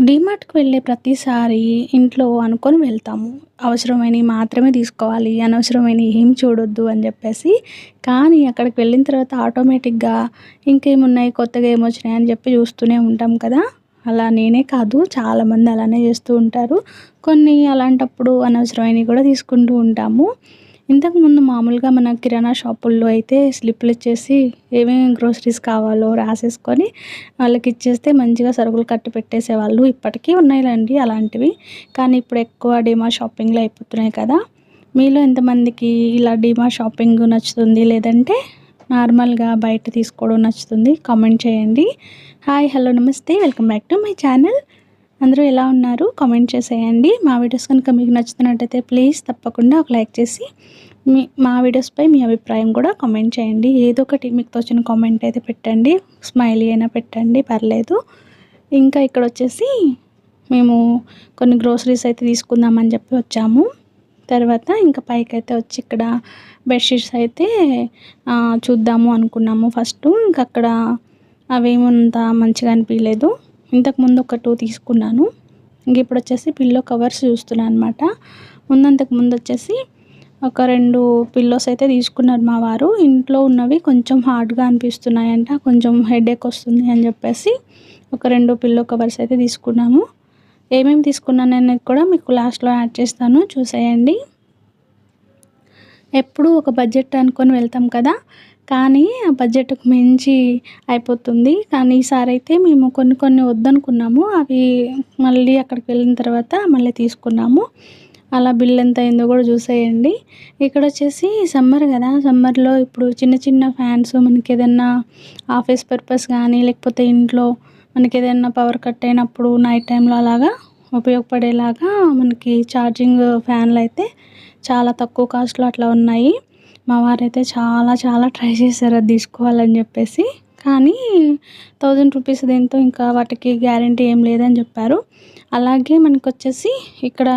డీమార్ట్‌కి వెళ్ళే ప్రతిసారి ఇంట్లో అనుకొని వెళ్తాము. అవసరమైనవి మాత్రమే తీసుకోవాలి. అనవసరమైన ఏం చూడొద్దు అని చెప్పేసి కానీ అక్కడికి వెళ్ళిన తర్వాత ఆటోమేటిక్‌గా ఇంకేమున్నాయి కొత్తగా ఏమొచ్చినాయి అని చెప్పి చూస్తూనే ఉంటాం కదా! అలా నేనే కాదు చాలామంది అలానే చేస్తూ ఉంటారు. కొన్ని అలాంటప్పుడు అనవసరమైనవి కూడా తీసుకుంటూ ఉంటాము. ఇంతకుముందు మామూలుగా మన కిరాణా షాపుల్లో అయితే స్లిప్‌లిచ్చేసి ఏమేమి గ్రోసరీస్ కావాలో రాసేసుకొని వాళ్ళకి ఇచ్చేస్తే మంచిగా సరుకులు కట్టి పెట్టేసేవాళ్ళు. ఇప్పటికీ ఉన్నాయిలెండి అలాంటివి. కానీ ఇప్పుడు ఎక్కువ డిమా షాపింగ్లో అయిపోతున్నాయి కదా! మీలో ఎంతమందికి ఇలా డిమా షాపింగ్ నచ్చుతుంది? లేదంటే నార్మల్‌గా బయట తీసుకోవడం నచ్చుతుంది? కామెంట్ చేయండి. హాయ్! హలో! నమస్తే! Welcome back to my channel. అందరూ ఎలా ఉన్నారు? కామెంట్ చేసేయండి. మా వీడియోస్ కనుక మీకు నచ్చుతున్నట్టయితే ప్లీజ్ తప్పకుండా ఒక లైక్ చేసి మీ మా వీడియోస్‌పై మీ అభిప్రాయం కూడా కామెంట్ చేయండి. ఏదో ఒకటి మీకు తోచిన కామెంట్ అయితే పెట్టండి. స్మైలీ అయినా పెట్టండి పర్లేదు. ఇంకా ఇక్కడ వచ్చేసి మేము కొన్ని గ్రోసరీస్ అయితే తీసుకుందామని చెప్పి వచ్చాము. తర్వాత ఇంకా పైకైతే వచ్చి ఇక్కడ బెడ్‌షీట్స్ అయితే చూద్దాము అనుకున్నాము ఫస్ట్ ఇంక అక్కడ అవేమంత మంచిగా అనిపించలేదు ఇంతకుముందు ఒక టూ తీసుకున్నాను. ఇంక ఇప్పుడు వచ్చేసి పిల్లో కవర్స్ చూస్తున్నాను అనమాట. ముందంతకు ముందొచ్చేసి ఒక రెండు పిల్లోస్ అయితే తీసుకున్నారు మా వారు. ఇంట్లో ఉన్నవి కొంచెం హార్డ్‌గా అనిపిస్తున్నాయంట. కొంచెం హెడేక్ వస్తుంది అని చెప్పేసి ఒక రెండు పిల్లో కవర్స్ అయితే తీసుకున్నాము. ఏమేమి తీసుకున్నాను అనేది కూడా మీకు లాస్ట్‌లో యాడ్ చేస్తాను చూసేయండి. ఎప్పుడు ఒక బడ్జెట్ అనుకొని వెళ్తాం కదా! కానీ ఆ బడ్జెట్కు మించి అయిపోతుంది. కానీ ఈసారి అయితే మేము కొన్ని కొన్ని వద్దనుకున్నాము. అవి మళ్ళీ అక్కడికి వెళ్ళిన తర్వాత మళ్ళీ తీసుకున్నాము. అలా బిల్ ఎంత అయిందో కూడా చూసేయండి. ఇక్కడ వచ్చేసి సమ్మర్ కదా! సమ్మర్‌లో ఇప్పుడు చిన్న చిన్న ఫ్యాన్స్ మనకి ఏదైనా ఆఫీస్ పర్పస్ కానీ లేకపోతే ఇంట్లో మనకి ఏదైనా పవర్ కట్ అయినప్పుడు నైట్ టైంలో అలాగా ఉపయోగపడేలాగా మనకి ఛార్జింగ్ ఫ్యాన్‌లయితే చాలా తక్కువ కాస్ట్‌లో అట్లా ఉన్నాయి. మా వారైతే చాలా చాలా ట్రై చేశారు అది తీసుకోవాలని చెప్పేసి. కానీ థౌజండ్ రూపీస్ దీంతో ఇంకా వాటికి గ్యారంటీ ఏం లేదని చెప్పారు. అలాగే మనకొచ్చేసి ఇక్కడ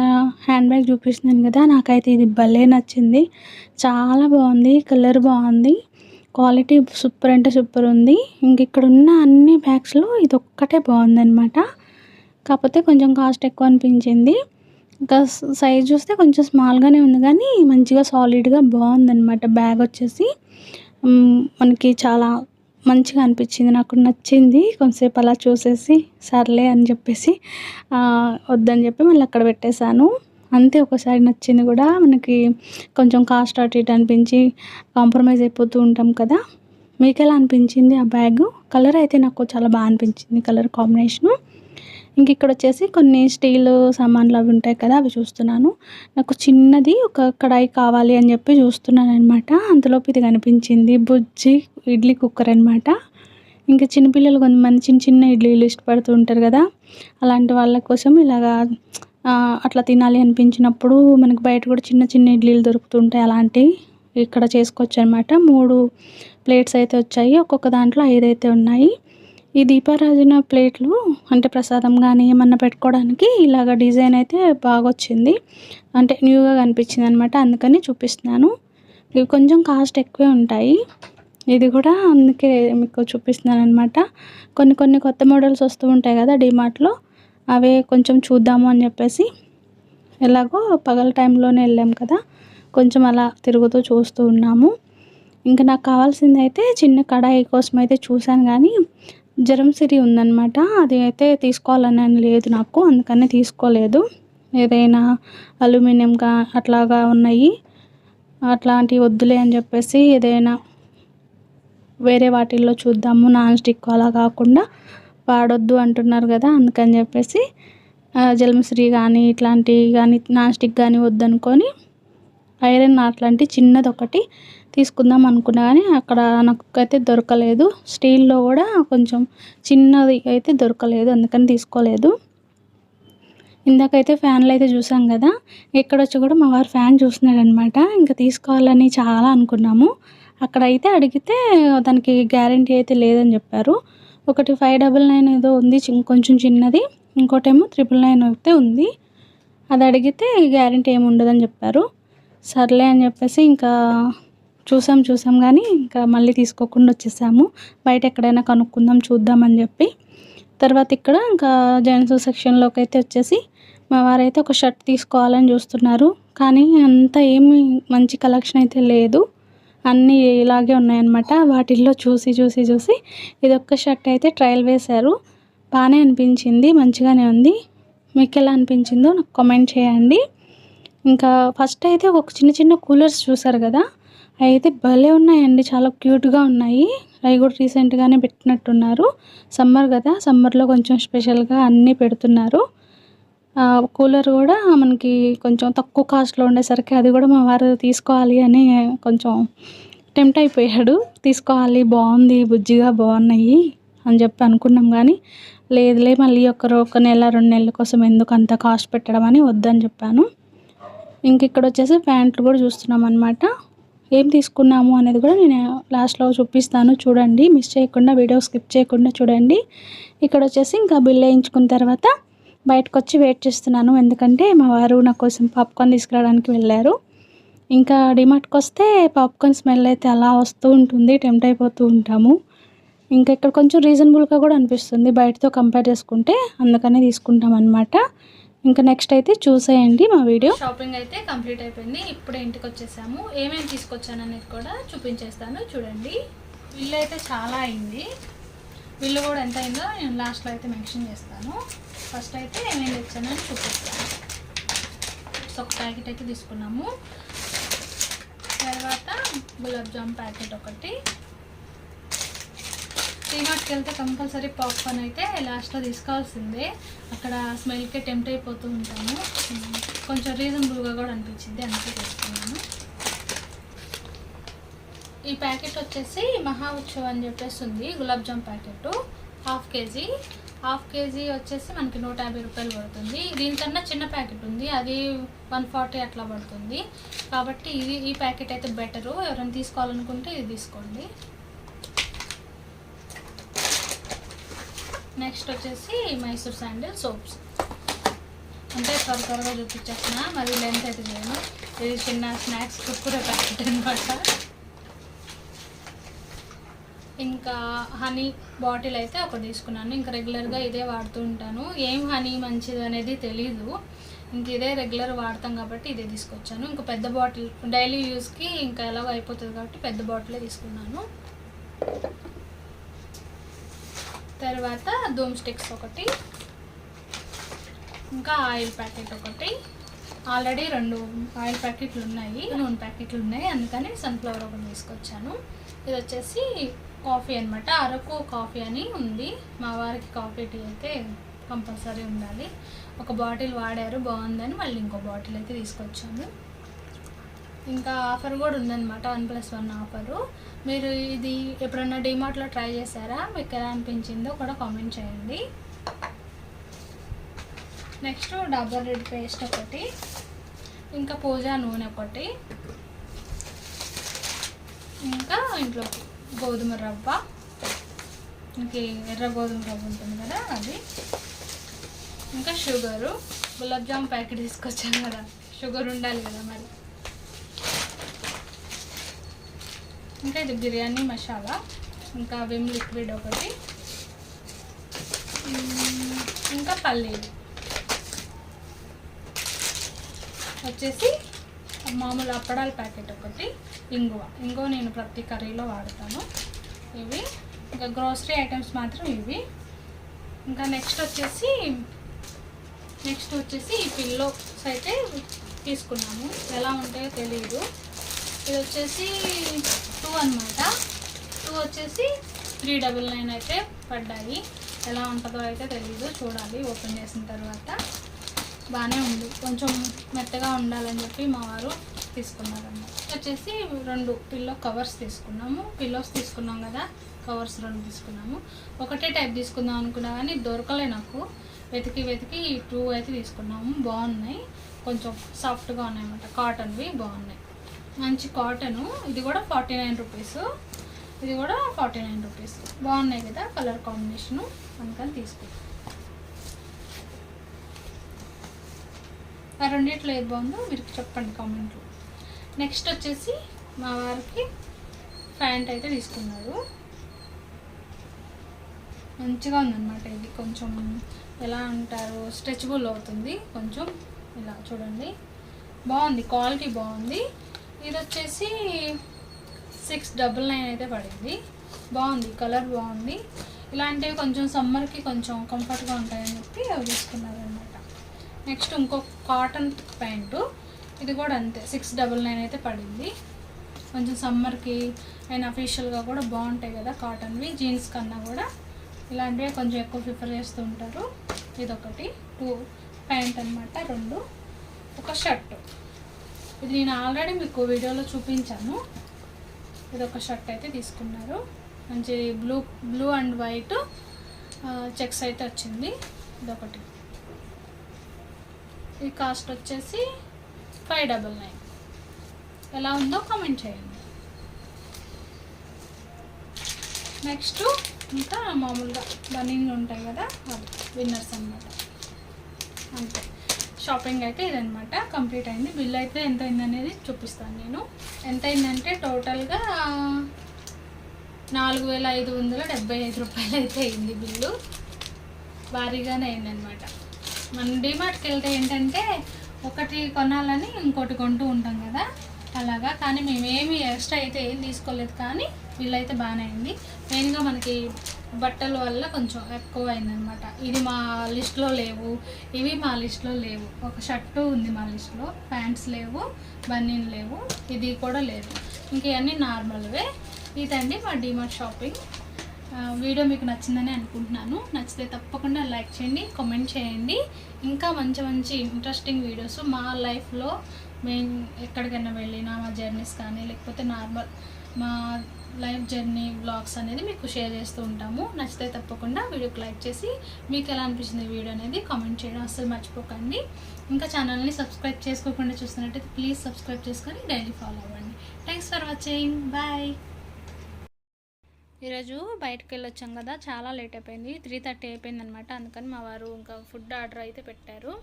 హ్యాండ్ బ్యాగ్ చూపిస్తున్నాను కదా! నాకైతే ఇది భలే నచ్చింది. చాలా బాగుంది కలర్ బాగుంది క్వాలిటీ సూపర్ అంటే సూపర్ ఉంది. ఇంక ఇక్కడున్న అన్ని బ్యాగ్స్‌లో ఇది ఒక్కటే బాగుందనమాట కాకపోతే కొంచెం కాస్ట్ ఎక్కువ అనిపించింది. ఇంకా సైజ్ చూస్తే కొంచెం స్మాల్‌గానే ఉంది కానీ మంచిగా సాలిడ్‌గా బాగుందనమాట బ్యాగ్ వచ్చేసి మనకి చాలా మంచిగా అనిపించింది నాకు నచ్చింది. కొంతసేపు అలా చూసేసి సర్లే అని చెప్పేసి వద్దని చెప్పి మళ్ళీ అక్కడ పెట్టేశాను. అంతే ఒకసారి నచ్చింది కూడా మనకి కొంచెం కాస్ట్ అటు ఇటు అనిపించి కాంప్రమైజ్ అయిపోతూ ఉంటాం కదా! మీకు ఎలా అనిపించింది ఆ బ్యాగ్ కలర్ అయితే నాకు చాలా బాగా అనిపించింది కలర్ కాంబినేషను. ఇంక ఇక్కడొచ్చేసి కొన్ని స్టీలు సామాన్లు అవి ఉంటాయి కదా! అవి చూస్తున్నాను. నాకు చిన్నది ఒక కడాయి కావాలి అని చెప్పి చూస్తున్నాను అనమాట అంతలోపు ఇది కనిపించింది. బుజ్జి ఇడ్లీ కుక్కర్ అనమాట. ఇంకా చిన్నపిల్లలు కొంతమంది చిన్న చిన్న ఇడ్లీలు ఇష్టపడుతూ ఉంటారు కదా! అలాంటి వాళ్ళ కోసం ఇలాగా అట్లా తినాలి అనిపించినప్పుడు మనకు బయట కూడా చిన్న చిన్న ఇడ్లీలు దొరుకుతూ ఉంటాయి. అలాంటివి ఇక్కడ చేసుకోవచ్చు అనమాట మూడు ప్లేట్స్ అయితే వచ్చాయి. ఒక్కొక్క దాంట్లో ఐదు అయితే ఉన్నాయి. ఈ దీపారాజన ప్లేట్లు అంటే ప్రసాదం కానీ ఏమన్నా పెట్టుకోవడానికి ఇలాగ డిజైన్ అయితే బాగొచ్చింది. అంటే న్యూగా కనిపించింది అనమాట అందుకని చూపిస్తున్నాను. ఇవి కొంచెం కాస్ట్ ఎక్కువే ఉంటాయి. ఇది కూడా అందుకే మీకు చూపిస్తున్నాను అనమాట కొన్ని కొన్ని కొత్త మోడల్స్ వస్తూ ఉంటాయి కదా! డీమార్ట్‌లో అవే కొంచెం చూద్దాము అని చెప్పేసి ఎలాగో పగల టైంలోనే వెళ్ళాం కదా! కొంచెం అలా తిరుగుతూ చూస్తూ ఉన్నాము. ఇంకా నాకు కావాల్సింది అయితే చిన్న కడాయి కోసం అయితే కానీ జ్వరం సిరి ఉందనమాట. అది అయితే తీసుకోవాలని లేదు నాకు. అందుకని తీసుకోలేదు. ఏదైనా అల్యూమినియంగా అట్లాగా ఉన్నాయి. అట్లాంటివి వద్దులే అని చెప్పేసి ఏదైనా వేరే వాటిల్లో చూద్దాము. నాన్ స్టిక్ అలా కాకుండా వాడొద్దు అంటున్నారు కదా! అందుకని చెప్పేసి జలంశ్రీ జలమిశ్రీ ఇట్లాంటివి కానీ నాన్ స్టిక్ కానీ వద్దనుకోని ఐరన్ అట్లాంటి చిన్నదొకటి తీసుకుందాం అనుకున్నా కానీ అక్కడ నాకైతే దొరకలేదు. స్టీల్‌లో కూడా కొంచెం చిన్నది అయితే దొరకలేదు. అందుకని తీసుకోలేదు. ఇందాకైతే ఫ్యాన్‌లయితే చూసాం కదా! ఇక్కడొచ్చి కూడా మా వారు ఫ్యాన్ చూస్తున్నాడనమాట. ఇంకా తీసుకోవాలని చాలా అనుకున్నాము. అక్కడైతే అడిగితే దానికి గ్యారంటీ అయితే లేదని చెప్పారు. ఒకటి 599 ఏదో ఉంది చి కొంచెం చిన్నది. ఇంకోటేమో 999 అయితే ఉంది. అది అడిగితే గ్యారంటీ ఏమి ఉండదని చెప్పారు. సర్లే అని చెప్పేసి ఇంకా చూసాం చూసాం కానీ ఇంకా మళ్ళీ తీసుకోకుండా వచ్చేసాము. బయట ఎక్కడైనా కనుక్కుందాం చూద్దాం అని చెప్పి. తర్వాత ఇక్కడ ఇంకా జెంట్స్ సెక్షన్లోకి అయితే వచ్చేసి మా వారైతే ఒక షర్ట్ తీసుకోవాలని చూస్తున్నారు. కానీ అంత ఏమి మంచి కలెక్షన్ అయితే లేదు. అన్నీ ఇలాగే ఉన్నాయన్నమాట. వాటిల్లో చూసి చూసి చూసి ఇది ఒక్క షర్ట్ అయితే ట్రయల్ వేశారు. బాగానే అనిపించింది మంచిగానే ఉంది. మీకు ఎలా అనిపించిందో నాకు కామెంట్ చేయండి. ఇంకా ఫస్ట్ అయితే ఒక చిన్న చిన్న కూలర్స్ చూసారు కదా? అయితే భలే ఉన్నాయండి. చాలా క్యూట్గా ఉన్నాయి. అవి కూడా రీసెంట్గానే పెట్టినట్టున్నారు. సమ్మర్ కదా సమ్మర్లో కొంచెం స్పెషల్గా అన్నీ పెడుతున్నారు. కూలర్ కూడా మనకి కొంచెం తక్కువ కాస్ట్లో ఉండేసరికి అది కూడా మా వారు తీసుకోవాలి అని కొంచెం టెంప్ట్ అయిపోయాడు. తీసుకోవాలి బాగుంది బుజ్జిగా బాగున్నాయి అని చెప్పి అనుకున్నాం కానీ లేదులే మళ్ళీ ఒక ఒక నెల రెండు నెలల కోసం ఎందుకు అంత కాస్ట్ పెట్టడం అని వద్దని చెప్పాను. ఇంక ఇక్కడ వచ్చేసి ప్యాంట్లు కూడా చూస్తున్నాం అనమాట ఏం తీసుకున్నాము అనేది కూడా నేను లాస్ట్లో చూపిస్తాను. చూడండి మిస్ చేయకుండా వీడియో స్కిప్ చేయకుండా చూడండి. ఇక్కడ వచ్చేసి ఇంకా బిల్ వేయించుకున్న తర్వాత బయటకు వచ్చి వెయిట్ చేస్తున్నాను. ఎందుకంటే మా వారు నా కోసం పాప్కార్న్ తీసుకురావడానికి వెళ్ళారు. ఇంకా డిమార్ట్కి వస్తే పాప్కార్న్ స్మెల్ అయితే అలా వస్తూ ఉంటుంది టెంప్ట్ అయిపోతూ ఉంటాము. ఇంకా ఇక్కడ కొంచెం రీజనబుల్గా కూడా అనిపిస్తుంది బయటతో కంపేర్ చేసుకుంటే అందుకనే తీసుకుంటాం అనమాట ఇంకా నెక్స్ట్ అయితే చూసేయండి మా వీడియో షాపింగ్ అయితే కంప్లీట్ అయిపోయింది. ఇప్పుడే ఇంటికి వచ్చేసాము. ఏమేమి తీసుకొచ్చాను అనేది కూడా చూపించేస్తాను. చూడండి. బిల్లు అయితే చాలా అయింది. బిల్లు కూడా ఎంత అయిందో నేను లాస్ట్లో అయితే మెన్షన్ చేస్తాను. ఫస్ట్ అయితే ఏమేమి తెచ్చానని చూపిస్తాను. సో ఒక ప్యాకెట్ అయితే తీసుకున్నాము. తర్వాత గులాబ్ జామ్ ప్యాకెట్ ఒకటి. టీమార్ట్కి వెళ్తే కంపల్సరీ పాప్కార్న్ అయితే లాస్ట్లో తీసుకోవాల్సిందే. అక్కడ స్మెల్కే టెంప్ట్ అయిపోతూ ఉంటాము. కొంచెం రీజనబుల్గా కూడా అనిపించింది అందుకే తెలుసుకున్నాను ఈ ప్యాకెట్ వచ్చేసి మహా ఉత్సవ్ అని చెప్పేసి ఉంది gulab jamun packet. Half KG. Half KG వచ్చేసి మనకి నూట యాభై రూపాయలు పడుతుంది. దీనికన్నా చిన్న ప్యాకెట్ ఉంది అది వన్ ఫార్టీ అట్లా పడుతుంది. కాబట్టి ఇది ఈ ప్యాకెట్ అయితే బెటరు. ఎవరైనా తీసుకోవాలనుకుంటే ఇది తీసుకోండి. నెక్స్ట్ వచ్చేసి మైసూర్ శాండిల్ సోప్స్ అంటే త్వర త్వరగా చూపించేసిన మరి లెంత్ అయితే నేను ఇది చిన్న స్నాక్స్ కుక్కుర ప్యాకెట్ అనమాట ఇంకా హనీ బాటిల్ అయితే ఒకటి తీసుకున్నాను. ఇంకా రెగ్యులర్గా ఇదే వాడుతూ ఉంటాను. ఏం హనీ మంచిది అనేది తెలీదు. ఇంక ఇదే రెగ్యులర్ వాడతాం కాబట్టి ఇదే తీసుకొచ్చాను. ఇంకా పెద్ద బాటిల్ డైలీ యూస్కి ఇంకా ఎలాగో అయిపోతుంది కాబట్టి పెద్ద బాటిలే తీసుకున్నాను. తర్వాత ధూమ్ స్టిక్స్ ఒకటి ఇంకా ఆయిల్ ప్యాకెట్ ఒకటి. ఆల్రెడీ రెండు ఆయిల్ ప్యాకెట్లు ఉన్నాయి నూనె ప్యాకెట్లు ఉన్నాయి అందుకని సన్ఫ్లవర్ ఒకటి తీసుకొచ్చాను. ఇది వచ్చేసి కాఫీ అనమాట అరకు కాఫీ అని ఉంది. మా వారికి కాఫీ టీ అయితే కంపల్సరీ ఉండాలి. ఒక బాటిల్ వాడారు బాగుందని మళ్ళీ ఇంకో బాటిల్ అయితే తీసుకొచ్చాను. ఇంకా ఆఫర్ కూడా ఉందన్నమాట. One plus one offer. మీరు ఇది ఎప్పుడన్నా డిమార్ట్లో ట్రై చేశారా? మీకు ఎలా అనిపించిందో కూడా కామెంట్ చేయండి. నెక్స్ట్ డబ్బర్ రెడ్ పేస్ట్ ఒకటి ఇంకా పూజా నూనె ఒకటి ఇంకా ఇంట్లో గోధుమ రవ్వ. ఇంక ఎర్ర గోధుమ రవ్వ ఉంటుంది కదా అది. ఇంకా షుగరు. గులాబ్ జామ్ ప్యాకెట్ తీసుకొచ్చాను కదా. షుగర్ ఉండాలి కదా మరి. ఇంకా ఇది బిర్యానీ మసాలా ఇంకా విమ్ లిక్విడ్ ఒకటి ఇంకా పల్లీలు. వచ్చేసి మామూలు అప్పడాల ప్యాకెట్ ఒకటి ఇంగువ. ఇంగువ నేను ప్రతి కర్రీలో వాడతాను. ఇవి ఇంకా గ్రోసరీ ఐటమ్స్ మాత్రం ఇవి. ఇంకా నెక్స్ట్ వచ్చేసి నెక్స్ట్ వచ్చేసి ఈ పిల్లోస్ అయితే తీసుకున్నాము. ఎలా ఉంటాయో తెలియదు ఇది వచ్చేసి టూ అనమాట టూ వచ్చేసి త్రీ డబుల్ నైన్ అయితే పడ్డాయి. ఎలా ఉంటుందో అయితే తెలీదు. చూడాలి ఓపెన్ చేసిన తర్వాత. బాగానే ఉంది. కొంచెం మెత్తగా ఉండాలని చెప్పి మా వారు తీసుకున్నారన్నమాట. వచ్చేసి రెండు పిల్లో కవర్స్ తీసుకున్నాము. పిల్లోస్ తీసుకున్నాం కదా కవర్స్ రెండు తీసుకున్నాము. ఒకటే టైప్ తీసుకుందాం అనుకున్నా కానీ దొరకలే నాకు. వెతికి వెతికి టూ అయితే తీసుకున్నాము. బాగున్నాయి. కొంచెం సాఫ్ట్గా ఉన్నాయన్నమాట. కాటన్వి బాగున్నాయి. మంచి కాటను. ఇది కూడా ఫార్టీ నైన్ రూపీస్. ఇది కూడా ఫార్టీ నైన్ రూపీస్. బాగున్నాయి కదా కలర్ కాంబినేషను. అందుకని తీసుకున్నాం. ఆ రెండిట్లో ఏది బాగుందో మీరు చెప్పండి కామెంట్లో. నెక్స్ట్ వచ్చేసి మా వారికి ప్యాంట్ అయితే తీసుకున్నారు. మంచిగా ఉందన్నమాట ఇది. కొంచెం ఎలా అంటారు? స్ట్రెచబుల్ అవుతుంది. కొంచెం ఇలా చూడండి. బాగుంది. క్వాలిటీ బాగుంది. ఇది వచ్చేసి సిక్స్ డబల్ నైన్ అయితే పడింది. బాగుంది కలర్ బాగుంది. ఇలాంటివి కొంచెం సమ్మర్కి కొంచెం కంఫర్ట్గా ఉంటాయని చెప్పి అవి తీసుకున్నారనమాట నెక్స్ట్ ఇంకో కాటన్ ప్యాంటు. ఇది కూడా అంతే సిక్స్ డబల్ నైన్ అయితే పడింది. కొంచెం సమ్మర్కి అండ్ అఫీషియల్గా కూడా బాగుంటాయి కదా కాటన్వి. జీన్స్ కన్నా కూడా ఇలాంటివి కొంచెం ఎక్కువ ప్రిఫర్ చేస్తూ ఉంటారు. ఇదొకటి. టూ ప్యాంట్ అనమాట రెండు. ఒక షర్టు. ఇది నేను ఆల్రెడీ మీకు వీడియోలో చూపించాను. ఇది ఒక షర్ట్ అయితే తీసుకున్నారు. మంచి blue blue and white checks అయితే వచ్చింది. ఇదొకటి. ఈ కాస్ట్ వచ్చేసి ఫైవ్ డబల్ నైన్. ఎలా ఉందో కామెంట్ చేయండి. నెక్స్ట్ ఇంకా మామూలుగా బనీన్లు ఉంటాయి కదా అవి. విన్నర్స్ అన్నమాట. అంతే. షాపింగ్ అయితే ఇదనమాట కంప్లీట్ అయింది. బిల్ అయితే ఎంత అయింది అనేది చూపిస్తాను నేను. ఎంత అయిందంటే టోటల్గా నాలుగు వేల ఐదు వందల డెబ్బై ఐదు రూపాయలు అయితే అయింది బిల్లు. భారీగానే అయిందనమాట మనం డిమార్ట్కి వెళ్తే ఏంటంటే ఒకటి కొనాలని ఇంకోటి కొంటూ ఉంటాం కదా. అలాగా. కానీ మేమేమి ఎక్స్ట్రా అయితే ఏం తీసుకోలేదు. కానీ వీళ్ళైతే బాగానే అయింది. మెయిన్గా మనకి బట్టల వల్ల కొంచెం ఎక్కువ అయిందనమాట ఇది మా లిస్ట్లో లేవు. ఇవి మా లిస్ట్లో లేవు. ఒక షర్టు ఉంది మా లిస్ట్లో. ప్యాంట్స్ లేవు. బన్నీన్ లేవు. ఇది కూడా లేదు. ఇంకేవన్నీ నార్మల్వే. ఇదండి మా డిమార్ట్ షాపింగ్. వీడియో మీకు నచ్చిందని అనుకుంటున్నాను. నచ్చితే తప్పకుండా లైక్ చేయండి కామెంట్ చేయండి. ఇంకా మంచి మంచి ఇంట్రెస్టింగ్ వీడియోస్ మా లైఫ్లో మేము ఎక్కడికైనా వెళ్ళినా మా జర్నీస్ కానీ లేకపోతే నార్మల్ మా లైఫ్ జర్నీ బ్లాగ్స్ అనేది మీకు షేర్ చేస్తూ ఉంటాము. నచ్చితే తప్పకుండా వీడియోకి లైక్ చేసి మీకు ఎలా అనిపించింది వీడియో అనేది కామెంట్ చేయడం అస్సలు మర్చిపోకండి. ఇంకా ఛానల్ని సబ్స్క్రైబ్ చేసుకోకుండా చూస్తున్నట్టయితే ప్లీజ్ సబ్స్క్రైబ్ చేసుకొని డైలీ ఫాలో అవ్వండి. థ్యాంక్స్ ఫర్ వాచింగ్ బాయ్ ఈరోజు బయటకు వెళ్ళొచ్చాం కదా చాలా లేట్ అయిపోయింది. త్రీ థర్టీ అయిపోయింది అనమాట అందుకని మా వారు ఇంకా ఫుడ్ ఆర్డర్ అయితే పెట్టారు.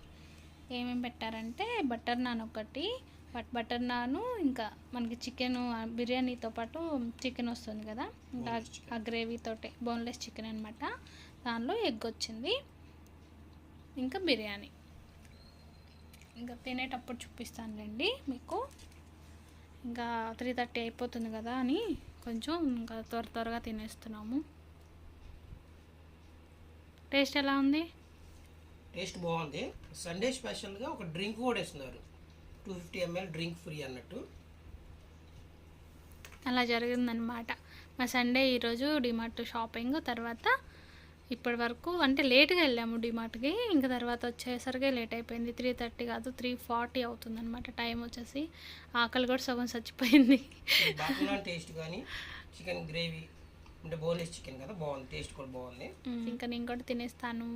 ఏమేమి పెట్టారంటే బటర్ నాన్ ఒకటి బట్ బటర్ నాను ఇంకా మనకి చికెన్ బిర్యానీతో పాటు చికెన్ వస్తుంది కదా ఇంకా ఆ గ్రేవీతోటే బోన్లెస్ చికెన్ అనమాట దానిలో ఎగ్ వచ్చింది ఇంకా బిర్యానీ. ఇంకా తినేటప్పుడు చూపిస్తానులేండి మీకు. ఇంకా త్రీ థర్టీ అయిపోతుంది కదా అని కొంచెం ఇంకా త్వర త్వరగా తినేస్తున్నాము. టేస్ట్ ఎలా ఉంది? టేస్ట్ బాగుంది. సండే స్పెషల్గా ఒక డ్రింక్ కూడా ఇస్తున్నారు two fifty ML drink free అన్నట్టు. అలా జరిగిందనమాట మా సండే ఈరోజు డిమార్ట్ షాపింగ్ తర్వాత ఇప్పటి వరకు అంటే లేట్గా వెళ్ళాము డిమార్ట్కి ఇంకా తర్వాత వచ్చేసరికి లేట్ అయిపోయింది. త్రీ థర్టీ కాదు త్రీ ఫార్టీ అవుతుందన్నమాట టైం వచ్చేసి. ఆకలి కూడా సగం చచ్చిపోయింది. టేస్ట్ కానీ చికెన్ గ్రేవీ అంటే బోన్లెస్ చికెన్ కదా బాగుంది. టేస్ట్ కూడా బాగుంది. ఇంకా నేను కూడా తినేస్తాను.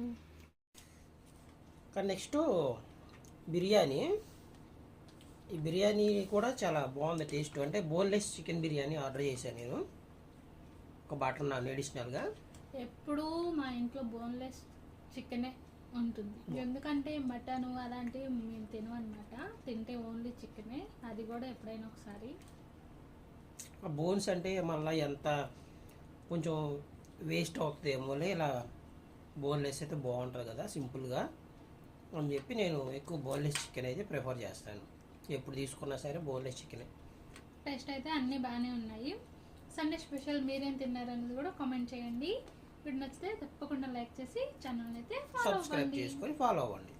కానీ నెక్స్ట్ బిర్యానీ. ఈ బిర్యానీ కూడా చాలా బాగుంది టేస్ట్. అంటే బోన్లెస్ చికెన్ బిర్యానీ ఆర్డర్ చేశాను నేను. ఒక బటర్ నాన్ అడిషనల్గా. ఎప్పుడూ మా ఇంట్లో బోన్లెస్ చికెనే ఉంటుంది. ఎందుకంటే మటన్ అలాంటివి మేము తినమన్నమాట తింటే ఓన్లీ చికెనే. అది కూడా ఎప్పుడైనా ఒకసారి. ఆ బోన్స్ అంటే మళ్ళీ ఎంత కొంచెం వేస్ట్ అవుతుందేమో ఇలా బోన్లెస్ అయితే బాగుంటుంది కదా సింపుల్గా. అని చెప్పి నేను ఎక్కువ బోన్లెస్ చికెన్ అయితే ప్రిఫర్ చేస్తాను. ఎప్పుడు తీసుకున్నా సరే బోన్లెస్ చికెనే. టేస్ట్ అయితే అన్నీ బాగానే ఉన్నాయి. సండే స్పెషల్ మీరేం తిన్నారనేది కూడా కామెంట్ చేయండి. వీడు నచ్చితే తప్పకుండా లైక్ చేసి ఛానల్ అయితే సబ్స్క్రైబ్ చేసుకొని ఫాలో అవ్వండి.